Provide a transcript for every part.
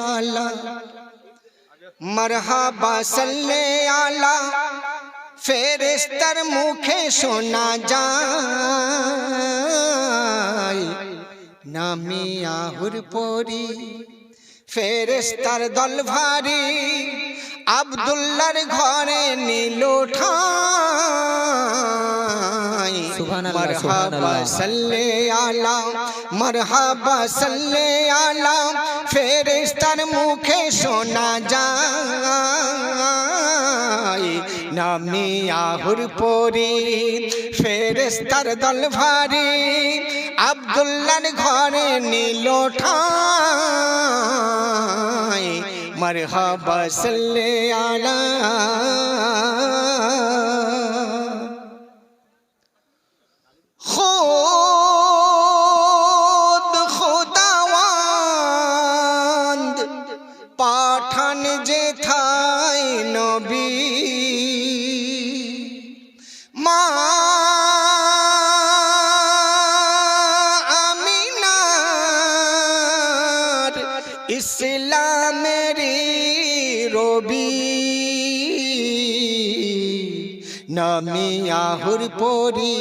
ताला मरहबा सल्ले आला ফেরেস্তার মুখে শোনা যায় নামি আহুর পরি ফেরেস্তার দল ভারী আবদুল্লার ঘরে নীল ঠাই সাল্লে আলা মরহাবা সাল্লে আলা ফেরেস্তার মুখে শোনা যায় নামি আহুর পরি ফেরেস্তার দল ভারী আবদুল্লার ঘরে নীল ঠাই মরহাবা সাল্লে আলা। ইসলামেরি রবি। নামি আহুর পরি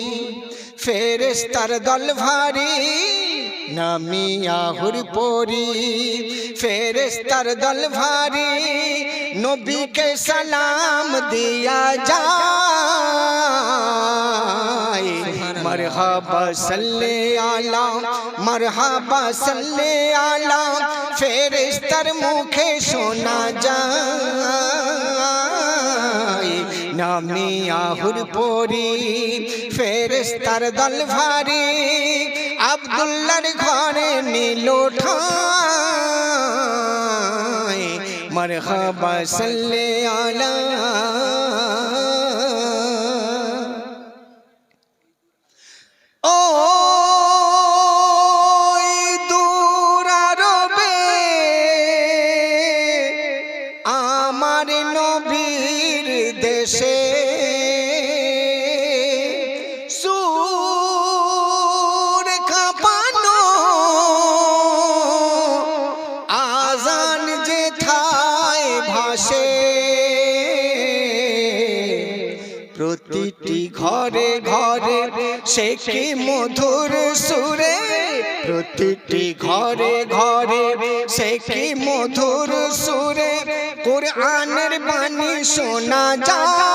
ফেরেস্তার দল ভারী। নামি আহুর পরি ফেরেস্তার দল ভারী। নবীকে সালাম দিয়া যায় মরহবা সাল্লে আলা মরহবা সাল্লে আলা ফেরেস্তার মুখে শোনা যায় নামি আহুর পরি ফেরেস্তার দল ভারী আবদুল্লার ঘরে নীল ঠাই মরহবা সাল্লে আলা প্রতিটি ঘরে ঘরে কি মধুর সুরে? প্রতিটি ঘরে ঘরে কি মধুর সুরে? কোরআনের বাণী শোনা যায়।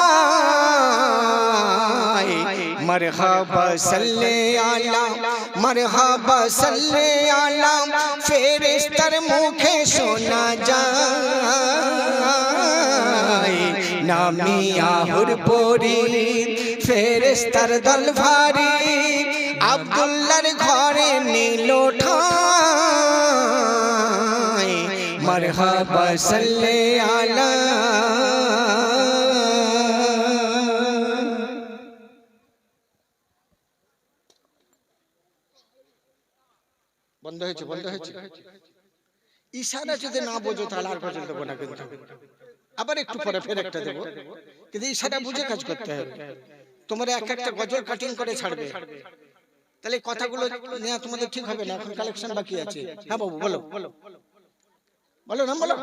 মরহবা সাল্লে আলা, মরহবা সাল্লে আলা ফেরেস্তার মুখে শোনা যায়। নামি আহুর পরি ফেরেস্তার দল ভারী আবদুল্লার ঘরে নীল ঠাই। মরহবা আলা। বন্ধ হয়েছে বন্ধ হয়েছে। ইশারা যদি না বোঝো তাহলে আর পর্যন্ত দেবো না কিন্তু। আবার একটু পরে ফের একটা দেবো। কিন্তু ইশারা বুঝে কাজ করতে হবে। তোমার এক একটা গজল কাটিং করে ছাড়বে। তাহলে কথাগুলো নেওয়া তোমাদের ঠিক হবে না? এখন কালেকশন বাকি আছে। হ্যাঁ বাবু বলো। বলো। না বলো।